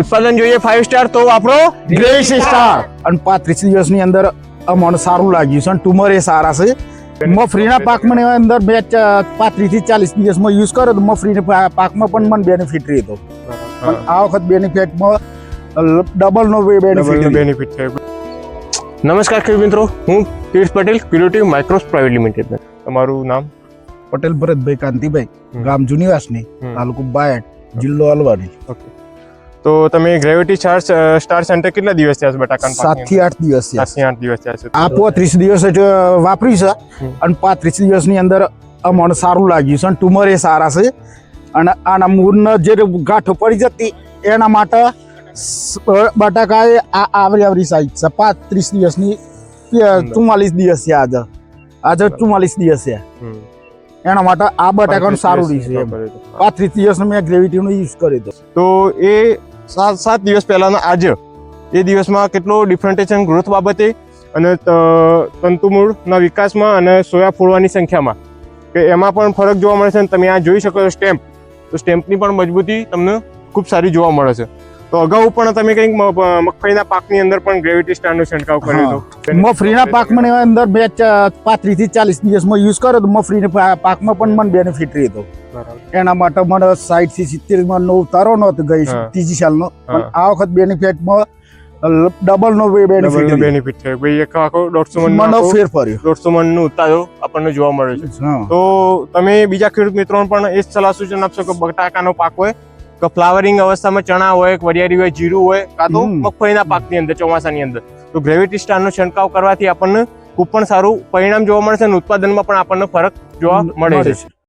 ઉત્પાદન જોઈએ five star તો આપણો ગ્રેસ સ્ટાર અને પાંત્રીસ દિવસની અંદર અમને સારું લાગ્યું છે અને ટુમર એ સારા છે. મફરીના પાકમાં ને અંદર બે પાંત્રીસથી ચાલીસ દિવસમાં યુઝ કર્યો તો મફરીના પાકમાં પણ મને બેનિફિટ રહ્યો પણ આ વખત બેનિફિટમાં ડબલ નો બેનિફિટ બેનિફિટ નમસ્કાર ખેડૂત મિત્રો હું Tirth Patel curative micros private limited તમારું નામ? પટેલ ભરતભાઈ કાંતિભાઈ ગામ જુનિવાસની. તાલુકો બાયડ જિલ્લો અલવાડી. તો તમે ગ્રેવિટી ચાર્જ સ્ટાર સેન્ટર કેટલા દિવસ થયા છે બટાકા સાતથી આઠ દિવસ સાતથી આઠ દિવસ થયા છે. આ પોત્રીસ દિવસ જ વાપરી છે. અને પાંત્રીસ દિવસની અંદર અમને સારું લાગ્યું છે અને ટુમર એ સારા છે. અને આના મૂળને જે ગાંઠો પડી જતી એના માટે બટાકા એ આ આવરી આવરી સાઈઝ છે. પાંત્રીસ દિવસની ચુમ્માલીસ દિવસ છે આજે. આજે ચુમ્માલીસ દિવસ છે એના માટે આ બટાકાનું સારું રહેશે પાંત્રીસ દિવસ મેં ગ્રેવિટીનો યુઝ કર્યો હતો તો એ સાત સાત દિવસ પહેલાનો આજે. એ દિવસમાં કેટલો ડિફરન્ટેશન ગ્રોથ બાબતે અને તંતુમૂળના વિકાસમાં અને સોયા ફોડવાની સંખ્યામાં. કે એમાં પણ ફરક જોવા મળે છે અને તમે આ જોઈ શકો છો સ્ટેમ્પ. તો સ્ટેમ્પની પણ મજબૂતી તમને ખૂબ સારી જોવા મળે છે. તો અગાઉ પણ તમે કંઈક મગફળીના પાકની અંદર પણ ગ્રેવિટી સ્ટારનો છંટકાવ કર્યો હતો મગફળીના પાકમાં એવા અંદર બે પાંત્રીસથી ચાલીસ દિવસમાં યુઝ કરો તો પા- પાકમાં પણ મને બેનિફિટ રહ્યો. એના માટે મને સાઈઠથી સિત્તેરમાં નો ઉતારો નતો ગઈ ત્રીજી સાલનો. પણ આ વખત બેનિફિટમાં ડબલ નો બેનિફિટ બેનિફિટ છે. ભાઈ એક આખો દોઢસો મન મને ફેર પડ્યો દોઢસો મણનું ઉત્પાદન આપણને જોવા મળે છે. તો તમે બીજા ખેડૂત મિત્રોને પણ એ જ સલાહ સૂચન આપશો કે બટાકાનો પાક હોય કે ફ્લાવરિંગ અવસ્થામાં ચણા હોય વરિયારી હોય જીરું હોય કાં તો. મગફળીના પાકની અંદર ચોમાસાની અંદર. તો ગ્રેવિટી સ્ટારનો છંટકાવ કરવાથી આપણને ખૂબ પણ સારું પરિણામ જોવા મળશે અને ઉત્પાદનમાં પણ આપણને ફરક જોવા મળે છે.